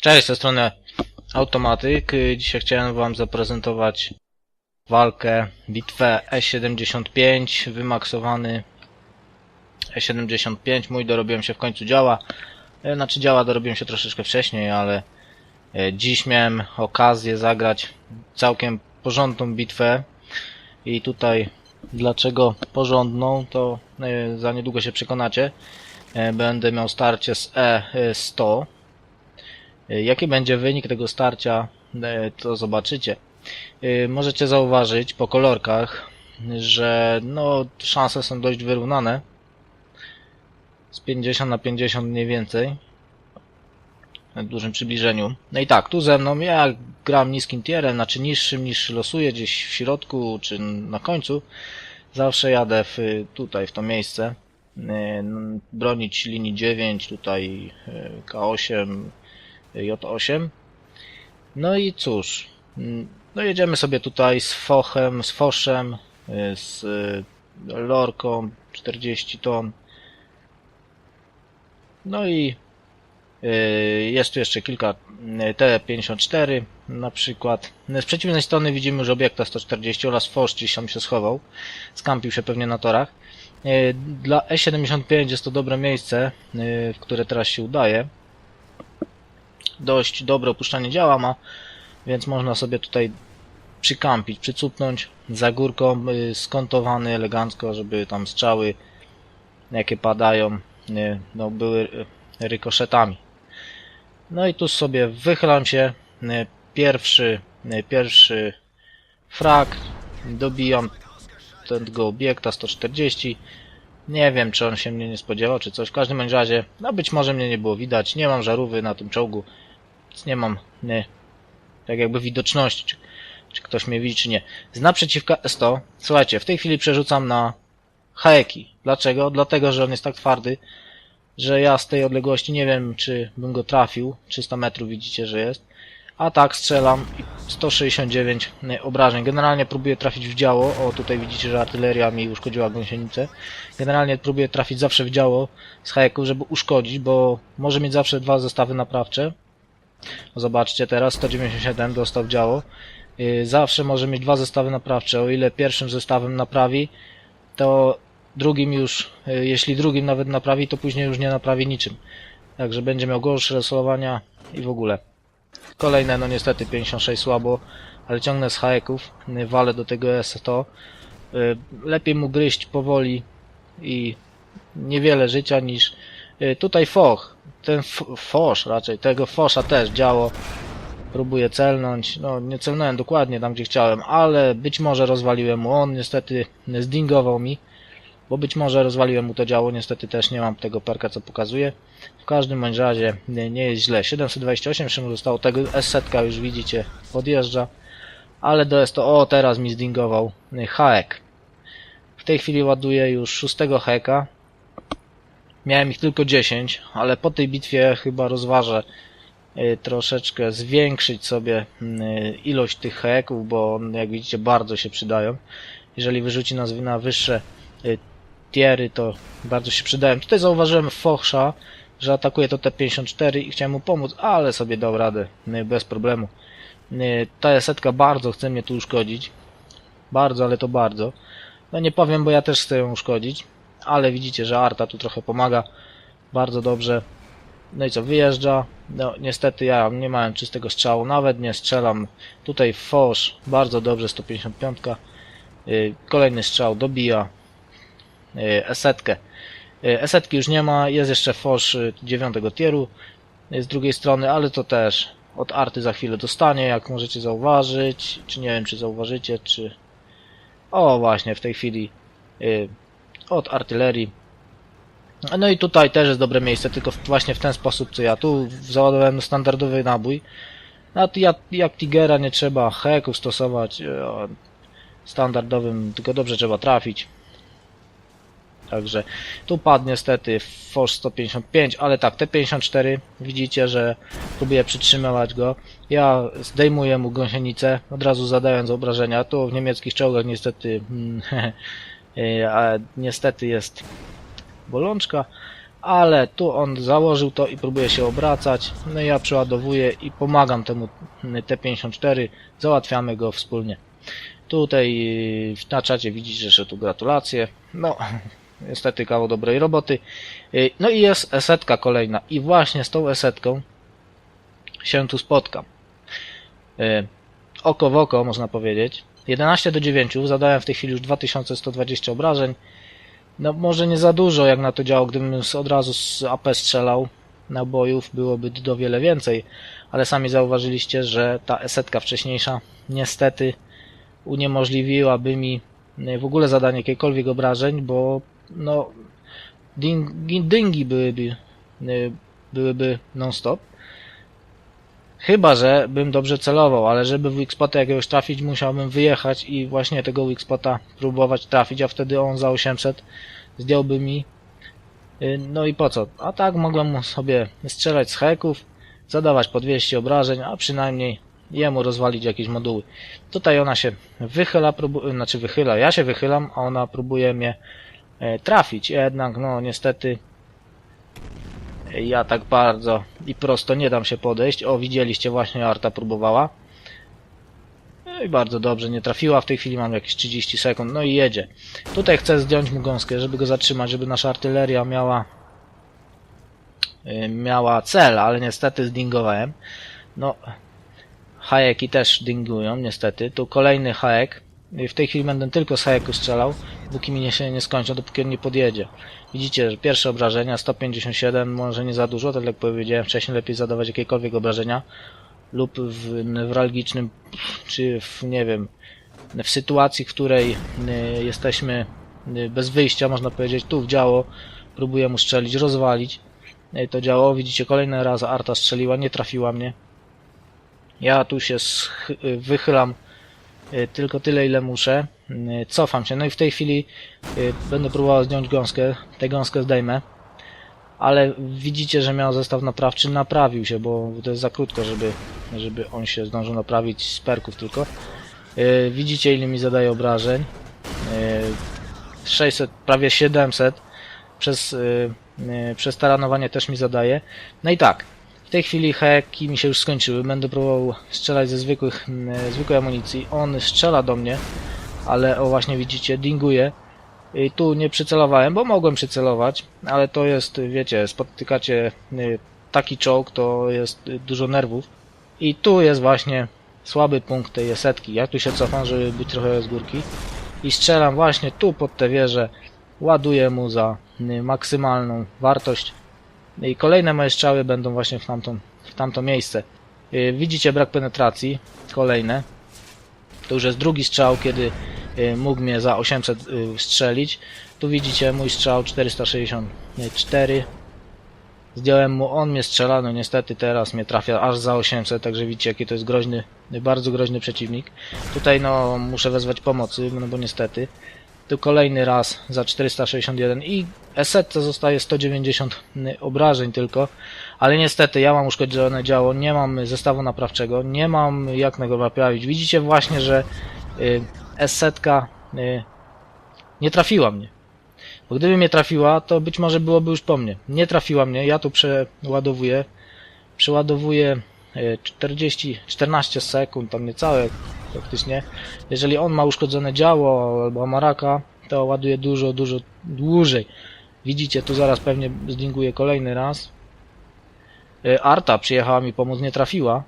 Cześć, z tej strony Automatyk. Dzisiaj chciałem Wam zaprezentować walkę, bitwę E75, wymaksowany E75. Mój dorobiłem się w końcu działa. E, Znaczy działa dorobiłem się troszeczkę wcześniej, ale e, dziś miałem okazję zagrać całkiem porządną bitwę. I tutaj dlaczego porządną, to e, za niedługo się przekonacie. Będę miał starcie z E100. Y, Jaki będzie wynik tego starcia, e, to zobaczycie. Y, Możecie zauważyć po kolorkach, że no, szanse są dość wyrównane. Z 50 na 50 mniej więcej. W dużym przybliżeniu. No i tak, tu ze mną ja gram niskim tierem, znaczy niższym niż losuję gdzieś w środku czy na końcu. Zawsze jadę w, tutaj, w to miejsce. Bronić linii 9, tutaj y, K8, J8. No i cóż, mm, no jedziemy sobie tutaj z Fochem, z Foszem, y, z y, Lorką 40 ton. No i y, jest tu jeszcze kilka y, T54 na przykład. Z przeciwnej strony widzimy już obiekta 140 oraz Fosz gdzieś tam się schował. Skampił się pewnie na torach. Dla E75 jest to dobre miejsce, w które teraz się udaje dość dobre opuszczanie działa ma, więc można sobie tutaj przykampić, przycupnąć za górką, y, skontowany elegancko, żeby tam strzały jakie padają, y, no były y, rykoszetami. No i tu sobie wychylam się, pierwszy, pierwszy frak, dobijam tego obiekta 140, nie wiem, czy on się mnie nie spodziewał, czy coś. W każdym razie, no być może mnie nie było widać. Nie mam żarówy na tym czołgu. Nie mam, nie, tak jakby widoczności, czy, czy ktoś mnie widzi, czy nie. Z naprzeciwka S100, słuchajcie, w tej chwili przerzucam na Haeki. Dlaczego? Dlatego, że on jest tak twardy, że ja z tej odległości nie wiem, czy bym go trafił. 300 metrów widzicie, że jest. A tak strzelam i 169 obrażeń. Generalnie próbuję trafić w działo. O, tutaj widzicie, że artyleria mi uszkodziła gąsienicę. Generalnie próbuję trafić zawsze w działo z hajeków, żeby uszkodzić, bo może mieć zawsze dwa zestawy naprawcze. Zobaczcie teraz, 197 dostał działo. Yy, Zawsze może mieć dwa zestawy naprawcze. O ile pierwszym zestawem naprawi, to drugim już, yy, jeśli drugim nawet naprawi, to później już nie naprawi niczym. Także będzie miał gorsze resolowania i w ogóle. Kolejne, no niestety 56 słabo, ale ciągnę z hajeków, yy, walę do tego S100. Yy, Lepiej mu gryźć powoli i niewiele życia niż tutaj foch. Ten fosz raczej, tego fosza też działo. Próbuję celnąć, no nie celnąłem dokładnie tam gdzie chciałem, ale być może rozwaliłem mu on, niestety zdingował mi, bo być może rozwaliłem mu to działo, niestety też nie mam tego perka co pokazuje. W każdym bądź razie nie, nie jest źle. 728 jeszcze mu zostało, tego S-setka już widzicie podjeżdża, ale do S to, o teraz mi zdingował y, haek. W tej chwili ładuję już szóstego heka. Miałem ich tylko 10, ale po tej bitwie chyba rozważę y, troszeczkę zwiększyć sobie y, ilość tych heków, bo jak widzicie bardzo się przydają. Jeżeli wyrzuci nas na wyższe y, tiery, to bardzo się przydają. Tutaj zauważyłem Fochsza, że atakuje to T-54 i chciałem mu pomóc, ale sobie dał radę bez problemu. Ta setka bardzo chce mnie tu uszkodzić. Bardzo, ale to bardzo. No nie powiem, bo ja też chcę ją uszkodzić, ale widzicie, że Arta tu trochę pomaga. Bardzo dobrze. No i co, wyjeżdża. No niestety ja nie miałem czystego strzału, nawet nie strzelam. Tutaj Fosz, bardzo dobrze, 155. Yy, Kolejny strzał dobija yy, esetkę. Yy, Esetki już nie ma, jest jeszcze Fosz yy, 9 tieru z drugiej strony, ale to też od Arty za chwilę dostanie, jak możecie zauważyć. Czy nie wiem, czy zauważycie, czy... O, właśnie, w tej chwili od artylerii. No i tutaj też jest dobre miejsce, tylko właśnie w ten sposób, co ja. Tu załadowałem standardowy nabój. A jak, jak Tigera nie trzeba heków stosować e, standardowym, tylko dobrze trzeba trafić. Także tu padł niestety Force 155, ale tak, T54 widzicie, że próbuję przytrzymywać go. Ja zdejmuję mu gąsienicę, od razu zadając obrażenia. Tu w niemieckich czołgach niestety, mm, e, a niestety jest bolączka. ale tu on założył to i próbuje się obracać. No ja przeładowuję i pomagam temu T54, załatwiamy go wspólnie. Tutaj na czacie widzicie, że tu gratulacje. No, niestety kawał dobrej roboty. Yy, No i jest esetka kolejna i właśnie z tą esetką się tu spotkam. Yy, Oko w oko, można powiedzieć. 11 do 9, zadałem w tej chwili już 2120 obrażeń. No może nie za dużo jak na to działo, gdybym od razu z AP strzelał nabojów, byłoby do wiele więcej, ale sami zauważyliście, że ta esetka wcześniejsza niestety uniemożliwiłaby mi y, w ogóle zadanie jakichkolwiek obrażeń, bo no ding- byłyby, y, byłyby non-stop. Chyba, że bym dobrze celował, ale żeby w weakspota jakiegoś trafić, musiałbym wyjechać i właśnie tego weakspota próbować trafić, a wtedy on za 800 zdjąłby mi. Y, No i po co? A tak mogłem sobie strzelać z heków, zadawać po 200 obrażeń, a przynajmniej jemu rozwalić jakieś moduły. Tutaj ona się wychyla, próbu- znaczy wychyla, ja się wychylam, a ona próbuje mnie e, trafić. Jednak, no niestety, ja tak bardzo i prosto nie dam się podejść. O, widzieliście właśnie Arta próbowała. No i bardzo dobrze, nie trafiła. W tej chwili mam jakieś 30 sekund. No i jedzie. Tutaj chcę zdjąć mu gąskę, żeby go zatrzymać, żeby nasza artyleria miała y, miała cel, ale niestety zdingowałem. No, hajeki też dingują, niestety. Tu kolejny hajek. W tej chwili będę tylko z hajeku strzelał, dopóki mi się nie skończą, dopóki on nie podjedzie. Widzicie, że pierwsze obrażenia 157, może nie za dużo, tak jak powiedziałem wcześniej, lepiej zadawać jakiekolwiek obrażenia lub w newralgicznym, czy w, nie wiem, w sytuacji, w której y, jesteśmy y, bez wyjścia, można powiedzieć, tu w działo, próbuję mu strzelić, rozwalić. Y, To działo, widzicie, kolejny raz Arta strzeliła, nie trafiła mnie. Ja tu się wychylam tylko tyle, ile muszę. Y, Cofam się, no i w tej chwili y, będę próbował zdjąć gąskę. Tę gąskę zdejmę. Ale widzicie, że miał zestaw naprawczy, naprawił się, bo to jest za krótko, żeby, żeby on się zdążył naprawić z perków tylko. Y, Widzicie, ile mi zadaje obrażeń. Y, 600, prawie 700 przez, y, y, przez taranowanie też mi zadaje. No i tak, w tej chwili heki mi się już skończyły. Będę próbował strzelać ze zwykłych, y, zwykłej amunicji. On strzela do mnie, ale o właśnie widzicie, dinguje. I tu nie przycelowałem, bo mogłem przycelować, ale to jest, wiecie, spotykacie y, taki czołg, to jest y, dużo nerwów. I tu jest właśnie słaby punkt tej setki. Ja tu się cofam, żeby być trochę z górki. I strzelam właśnie tu pod tę wieżę. Ładuję mu za y, maksymalną wartość. I kolejne moje strzały będą właśnie w tamtą, w tamto miejsce. Y, Widzicie brak penetracji. Kolejne. To już jest drugi strzał, kiedy y, mógł mnie za 800 y, strzelić. Tu widzicie mój strzał 464. Zdjąłem mu, on mnie strzela, no niestety teraz mnie trafia aż za 800, także widzicie jaki to jest groźny, bardzo groźny przeciwnik. Tutaj no muszę wezwać pomocy, no bo niestety. Tu kolejny raz za 461 i esetce zostaje 190 obrażeń tylko, ale niestety ja mam uszkodzone działo, nie mam zestawu naprawczego, nie mam jak go naprawić. Widzicie właśnie, że y, esetka y, nie trafiła mnie. Bo gdyby mnie trafiła, to być może byłoby już po mnie. Nie trafiła mnie, ja tu przeładowuję. Przeładowuję y, 40, 14 sekund, tam niecałe praktycznie. Jeżeli on ma uszkodzone działo albo amaraka, to ładuje dużo, dużo dłużej. Widzicie, tu zaraz pewnie zdinguje kolejny raz. Y, Arta przyjechała mi pomóc, nie trafiła,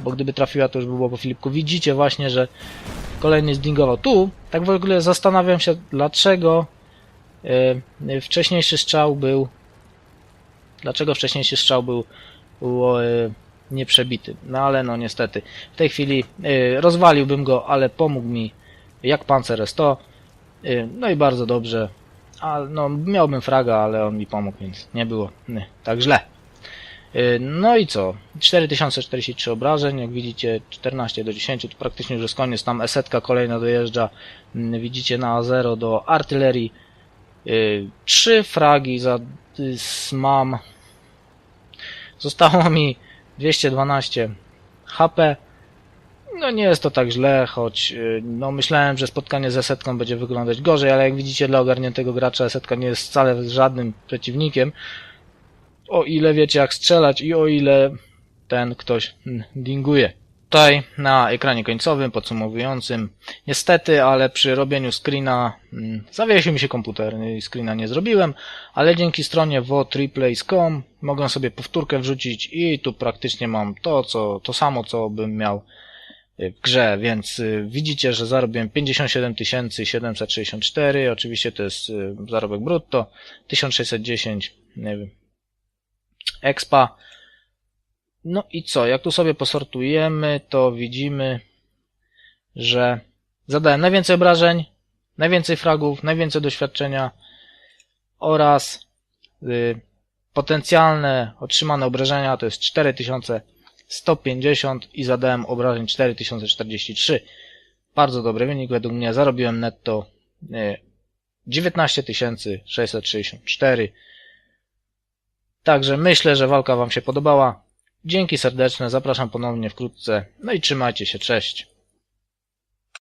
bo gdyby trafiła, to już by było po Filipku. Widzicie właśnie, że kolejny zdingował. Tu, tak w ogóle zastanawiam się, dlaczego y, wcześniejszy strzał był dlaczego wcześniejszy strzał był, był nieprzebity. No ale no niestety. W tej chwili y, rozwaliłbym go, ale pomógł mi jak pancer S100. Y, no i bardzo dobrze. A, no miałbym fraga, ale on mi pomógł, więc nie było y, tak źle. Y, No i co? 4043 obrażeń, jak widzicie 14 do 10, to praktycznie już jest koniec, tam esetka kolejna dojeżdża, Mm, widzicie na A0 do artylerii, Y, Trzy fragi za y, mam. Zostało mi 212 HP. No nie jest to tak źle, choć y, no myślałem, że spotkanie z setką będzie wyglądać gorzej, ale jak widzicie dla ogarniętego gracza setka nie jest wcale żadnym przeciwnikiem. o ile wiecie jak strzelać i o ile ten ktoś dinguje. Tutaj na ekranie końcowym, podsumowującym, niestety, ale przy robieniu screena mm, zawiesił mi się komputer i screena nie zrobiłem, ale dzięki stronie votriplays.com mogę sobie powtórkę wrzucić i tu praktycznie mam to, co, to samo, co bym miał w grze, więc y, widzicie, że zarobiłem 57 764, oczywiście to jest y, zarobek brutto, 1610 nie wiem, expa. No i co, jak tu sobie posortujemy, to widzimy, że zadałem najwięcej obrażeń, najwięcej fragów, najwięcej doświadczenia oraz y, potencjalne otrzymane obrażenia to jest 4150 i zadałem obrażeń 4043. Bardzo dobry wynik według mnie. Zarobiłem netto y, 19 664. Także myślę, że walka Wam się podobała. Dzięki serdeczne, zapraszam ponownie wkrótce. No i trzymajcie się, cześć.